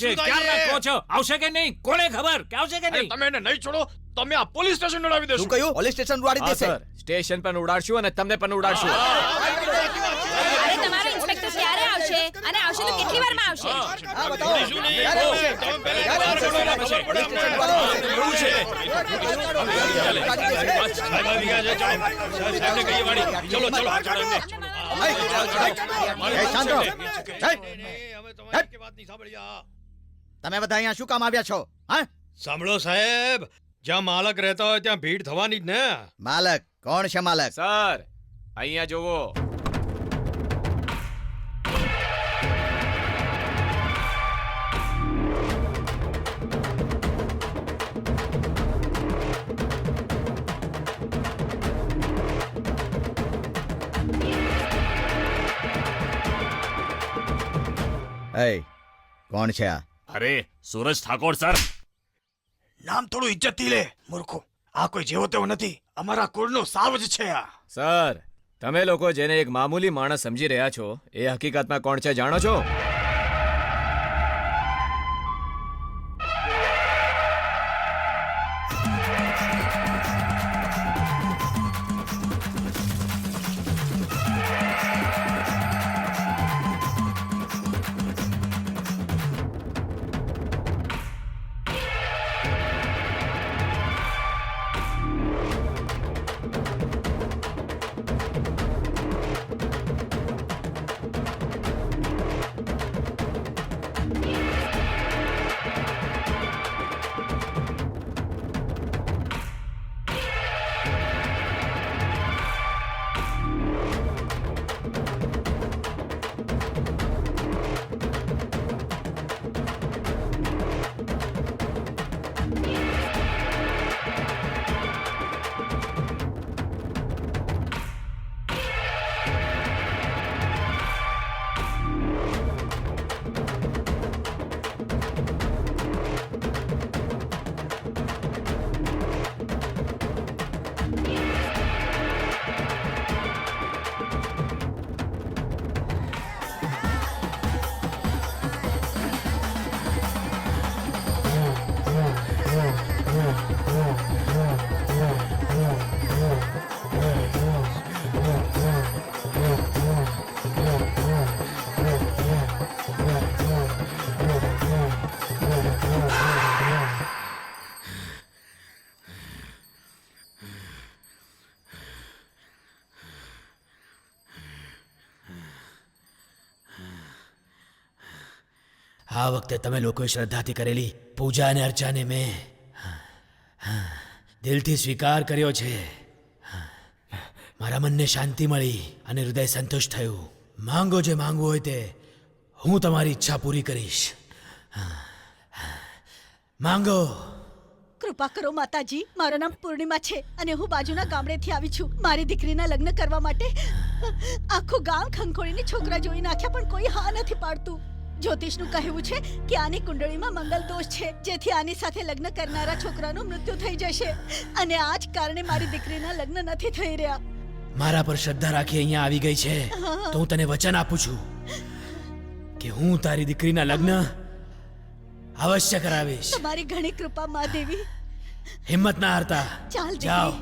આવશે ક્યારે ક્યાં છે? છો આવશે કે નહીં કોને ખબર કે આવશે કે નહીં તમે એને નહીં છોડો તમે આ પોલીસ સ્ટેશન ઉડાવી દેશો શું કહ્યું પોલીસ સ્ટેશન ઉડાડી દેશે સ્ટેશન પર ઉડાડશું અને તમને પણ ઉડાડશું અરે તમારો ઇન્સ્પેક્ટર ક્યારે આવશે અને તો કેટલી વારમાં હા બતાવો? તમે પહેલા છે ચાલો ચલો તમે બધા અહીંયા શું કામ આવ્યા છો? હા? સાંભળો સાહેબ જ્યાં માલક રહેતા હોય ત્યાં ભીડ થવાની જ ને. માલક કોણ છે માલક? સર અહીંયા જોવો. એ કોણ છે આ? અરે સુરજ ઠાકોર સર. નામ થોડું ઇજ્જતથી લે મૂર્ખો. આ કોઈ જેવો તેવો નથી. અમારા કુળનો સાવ જ છે આ. સર તમે લોકો જેને એક મામૂલી માણસ સમજી રહ્યા છો એ હકીકતમાં કોણ છે જાણો છો? Yeah. આ વખતે તમે લોકોએ શ્રદ્ધાથી કરેલી પૂજા અને અર્ચાને મેં દિલથી સ્વીકાર કર્યો છે. મારા મનને શાંતિ મળી અને હૃદય સંતુષ્ટ થયું. માંગો જે માંગવું હોય તે હું તમારી ઈચ્છા પૂરી કરીશ. માંગો. કૃપા કરો માતાજી, મારું નામ પૂર્ણિમા છે અને હું બાજુના ગામડેથી આવી છું. મારી દીકરીના લગ્ન કરવા માટે આખું ગામ ખંખોળીને છોકરા જોઈ નાખ્યા પણ કોઈ હા નથી પાડતું. જ્યોતિષનું કહેવું છે કે આની કુંડળીમાં મંગલ દોષ છે જેથી આની સાથે લગ્ન કરનારા છોકરાનું મૃત્યુ થઈ જશે. અને આ જ કારણે મારી દીકરીના લગ્ન નથી થઈ રહ્યા. મારા પર શ્રદ્ધા રાખી અહીંયા આવી ગઈ છે. તો હું તને વચન આપું છું કે હું તારી દીકરીના લગ્ન અવશ્ય કરાવીશ. તમારી ઘણી કૃપા મા દેવી હિંમત ના હારતા. ચાલ જાઓ.